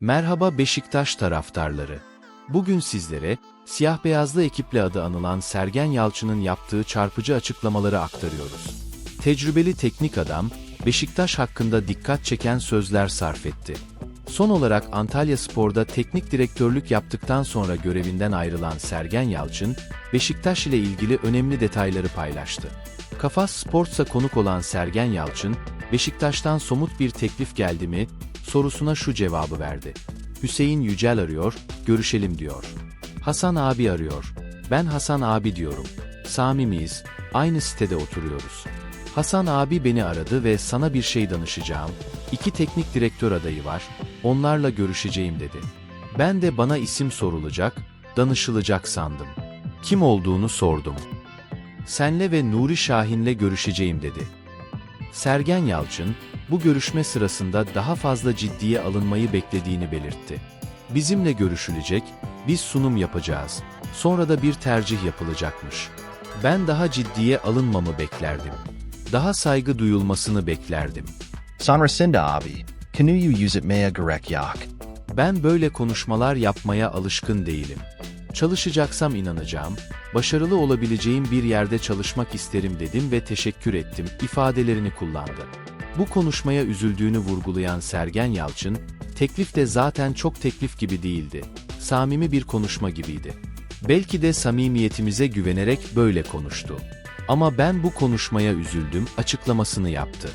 Merhaba Beşiktaş taraftarları. Bugün sizlere siyah beyazlı ekiple adı anılan Sergen Yalçın'ın yaptığı çarpıcı açıklamaları aktarıyoruz. Tecrübeli teknik adam Beşiktaş hakkında dikkat çeken sözler sarf etti. Son olarak Antalya Spor'da teknik direktörlük yaptıktan sonra görevinden ayrılan Sergen Yalçın, Beşiktaş ile ilgili önemli detayları paylaştı. Kafas Sports'a konuk olan Sergen Yalçın, Beşiktaş'tan somut bir teklif geldi mi sorusuna şu cevabı verdi. Hüseyin Yücel arıyor, görüşelim diyor. Hasan abi arıyor. Ben Hasan abi diyorum. Samimiyiz, aynı sitede oturuyoruz. Hasan abi beni aradı ve sana bir şey danışacağım. İki teknik direktör adayı var, onlarla görüşeceğim dedi. Ben de bana isim sorulacak, danışılacak sandım. Kim olduğunu sordum. Senle ve Nuri Şahin'le görüşeceğim dedi. Sergen Yalçın, bu görüşme sırasında daha fazla ciddiye alınmayı beklediğini belirtti. Bizimle görüşülecek, biz sunum yapacağız. Sonra da bir tercih yapılacakmış. Ben daha ciddiye alınmamı beklerdim. Daha saygı duyulmasını beklerdim. Sonrasında abi, Kanuyu use it gerek yak. Ben böyle konuşmalar yapmaya alışkın değilim. Çalışacaksam inanacağım, başarılı olabileceğim bir yerde çalışmak isterim dedim ve teşekkür ettim ifadelerini kullandı. Bu konuşmaya üzüldüğünü vurgulayan Sergen Yalçın, teklif de zaten çok teklif gibi değildi. Samimi bir konuşma gibiydi. Belki de samimiyetimize güvenerek böyle konuştu. Ama ben bu konuşmaya üzüldüm açıklamasını yaptı.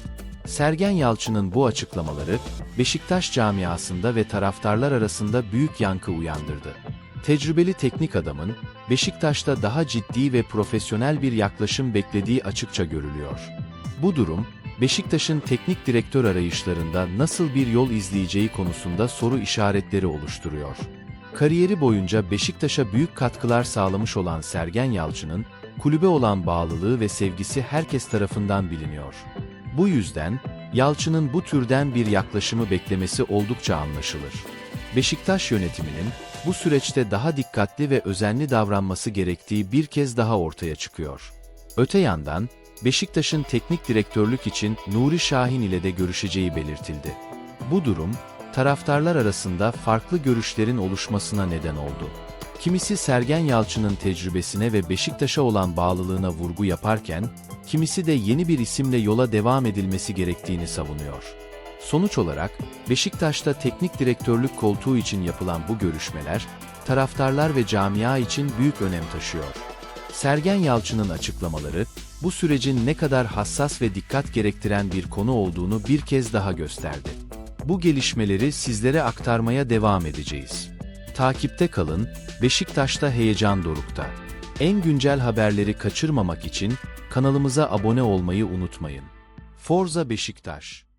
Sergen Yalçın'ın bu açıklamaları Beşiktaş camiasında ve taraftarlar arasında büyük yankı uyandırdı. Tecrübeli teknik adamın Beşiktaş'ta daha ciddi ve profesyonel bir yaklaşım beklediği açıkça görülüyor. Bu durum Beşiktaş'ın teknik direktör arayışlarında nasıl bir yol izleyeceği konusunda soru işaretleri oluşturuyor. Kariyeri boyunca Beşiktaş'a büyük katkılar sağlamış olan Sergen Yalçın'ın kulübe olan bağlılığı ve sevgisi herkes tarafından biliniyor. Bu yüzden Yalçın'ın bu türden bir yaklaşımı beklemesi oldukça anlaşılır. Beşiktaş yönetiminin bu süreçte daha dikkatli ve özenli davranması gerektiği bir kez daha ortaya çıkıyor. Öte yandan, Beşiktaş'ın teknik direktörlük için Nuri Şahin ile de görüşeceği belirtildi. Bu durum, taraftarlar arasında farklı görüşlerin oluşmasına neden oldu. Kimisi Sergen Yalçın'ın tecrübesine ve Beşiktaş'a olan bağlılığına vurgu yaparken, kimisi de yeni bir isimle yola devam edilmesi gerektiğini savunuyor. Sonuç olarak, Beşiktaş'ta teknik direktörlük koltuğu için yapılan bu görüşmeler, taraftarlar ve camia için büyük önem taşıyor. Sergen Yalçın'ın açıklamaları, bu sürecin ne kadar hassas ve dikkat gerektiren bir konu olduğunu bir kez daha gösterdi. Bu gelişmeleri sizlere aktarmaya devam edeceğiz. Takipte kalın, Beşiktaş'ta heyecan dorukta. En güncel haberleri kaçırmamak için kanalımıza abone olmayı unutmayın. Forza Beşiktaş